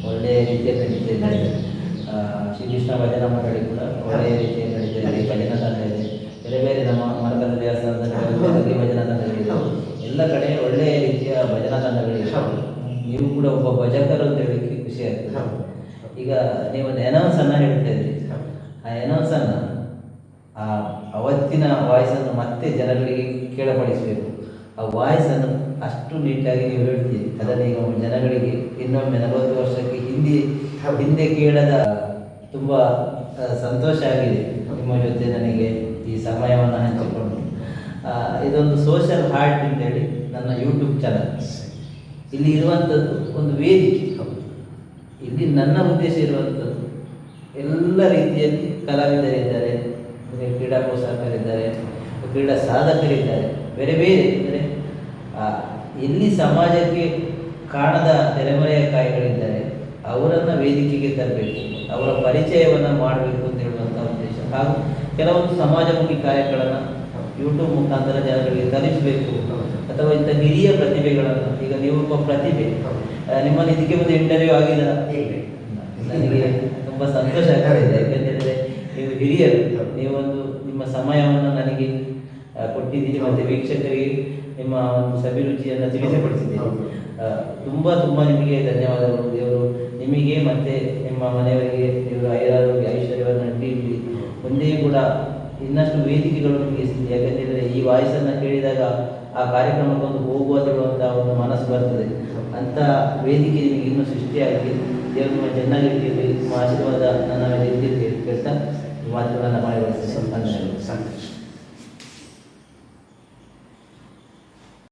ಒಳ್ಳೆಯ ರೀತಿಯಲ್ಲಿ ನಡೀತಾ ಇದೆ. ಶ್ರೀಕೃಷ್ಣ ಭಜನ ಮಂಡಳಿ ಕೂಡ ಒಳ್ಳೆಯ ರೀತಿಯಲ್ಲಿ ನಡೀತಾ ಇದೆ. ಭಜನ ತಂಡ ಇದೆ ಬೇರೆ ಬೇರೆ ನಮ್ಮ ಮರಕದ ದೇವಸ್ಥಾನದಲ್ಲಿ ಭಜನಾ ತಂಡಗಳಿದೆ ಎಲ್ಲ ಕಡೆ ಒಳ್ಳೆಯ ರೀತಿಯ ಭಜನಾ ತಂಡಗಳಿವೆ ಹೌದು. ನೀವು ಕೂಡ ಒಬ್ಬ ಭಜಕರು ಅಂತ ಹೇಳಲಿಕ್ಕೆ ಖುಷಿ ಆಗ್ತದೆ. ಈಗ ನೀವು ಅನ್ನ ಹೇಳ್ತಾ ಇದ್ರಿ. ಆ ಅನೌನ್ಸ್ ಅನ್ನ ಆ ಅವತ್ತಿನ ವಾಯ್ಸನ್ನು ಮತ್ತೆ ಜನಗಳಿಗೆ ಕೇಳಪಡಿಸಬೇಕು. ಆ ವಾಯ್ಸನ್ನು ಅಷ್ಟು ನೀಟಾಗಿ ನೀವು ಹೇಳ್ತೀರಿ. ಅದನ್ನು ಈಗ ಜನಗಳಿಗೆ ಇನ್ನೊಮ್ಮೆ ನಲವತ್ತು ವರ್ಷಕ್ಕೆ ಹಿಂದಿ ಹಿಂದೆ ಕೇಳದ ತುಂಬ ಸಂತೋಷ ಆಗಿದೆ. ನಿಮ್ಮ ಜೊತೆ ನನಗೆ ಈ ಸಮಯವನ್ನು ಹಂಚಿಕೊಂಡು. ಇದೊಂದು ಸೋಷಿಯಲ್ ಹಾರ್ಟ್ ಅಂತೇಳಿ ನನ್ನ ಯೂಟ್ಯೂಬ್ ಚಾನಲ್ ಇಲ್ಲಿ ಇರುವಂಥದ್ದು ಒಂದು ವೇದಿಕೆ. ಇಲ್ಲಿ ನನ್ನ ಉದ್ದೇಶ ಇರುವಂಥದ್ದು ಎಲ್ಲ ರೀತಿಯಲ್ಲಿ ಕಲಾವಿದರಿದ್ದಾರೆ, ಕ್ರೀಡಾ ಪೋಷಕರಿದ್ದಾರೆ ಕ್ರೀಡಾ ಸಾಧಕರಿದ್ದಾರೆ, ಬೇರೆ ಬೇರೆ ಎಲ್ಲಿ ಸಮಾಜಕ್ಕೆ ಕಾಣದ ತೆರೆಮರೆಯ ಕಾಯಿಗಳಿದ್ದಾರೆ ಅವರನ್ನು ವೇದಿಕೆಗೆ ತರಬೇಕು ಅವರ ಪರಿಚಯವನ್ನು ಮಾಡಬೇಕು ಅಂತ ಹೇಳುವಂಥ ಉದ್ದೇಶ. ಹಾಗೂ ಕೆಲವೊಂದು ಸಮಾಜಮುಖಿ ಕಾರ್ಯಗಳನ್ನು ಯೂಟ್ಯೂಬ್ ಮುಖಾಂತರ ಜನಗಳಿಗೆ ತಲುಪಿಸಬೇಕು ಅಥವಾ ಇಂಥ ಹಿರಿಯ ಪ್ರತಿಭೆಗಳನ್ನು ಈಗ ನೀವೊಬ್ಬ ಪ್ರತಿಭೆ ನಿಮ್ಮ ಇದಕ್ಕೆ ಒಂದು ಇಂಟರ್ವ್ಯೂ ಆಗಿದ ನನಗೆ ತುಂಬ ಸಂತೋಷ ಆಗ್ತದೆ. ಯಾಕೆಂದರೆ ನೀವು ಹಿರಿಯರು ನೀವೊಂದು ನಿಮ್ಮ ಸಮಯವನ್ನು ನನಗೆ ಕೊಟ್ಟಿದ್ದೀರಿ ಮತ್ತು ವೀಕ್ಷಕರಿಗೆ ನಿಮ್ಮ ಒಂದು ಸಭಿರುಚಿಯನ್ನು ತಿಳಿಸಿಕೊಡಿಸಿದ್ದೀರಿ. ತುಂಬ ತುಂಬ ನಿಮಗೆ ಧನ್ಯವಾದಗಳು ದೇವರು ನಿಮಗೆ ಮತ್ತೆ ನಿಮ್ಮ ಮನೆಯವರಿಗೆ ದೇವರು ಐರಾರೋಗ್ಯ ಐಶ್ವರ್ಯವನ್ನು ನೀಡಲಿ ಒಂದೇ ಕೂಡ ಇನ್ನಷ್ಟು ವೇದಿಕೆಗಳು ನಿಮಗೆ ಯಾಕಂತೇಳಿದರೆ ಈ ವಾಯ್ಸನ್ನು ಕೇಳಿದಾಗ ಆ ಕಾರ್ಯಕ್ರಮಕ್ಕೊಂದು ಹೋಗುವುದಿರುವಂಥ ಒಂದು ಮನಸ್ಸು ಬರ್ತದೆ. ಅಂತ ವೇದಿಕೆ ನಿಮಗೆ ಇನ್ನೂ ಸೃಷ್ಟಿಯಾಗಿ ದೇವರು ನಿಮ್ಮ ಚೆನ್ನಾಗಿರ್ತೀರಿ ನಿಮ್ಮ ಆಶೀರ್ವಾದ ನನ್ನ ಮೇಲೆ ಇದ್ದಿರ್ತೀರಿ ಕೇಳ್ತಾ ಮಾತುಗಳನ್ನು ಮಾಡಿ ಸಂತೋಷ. ಸಂತೋಷ.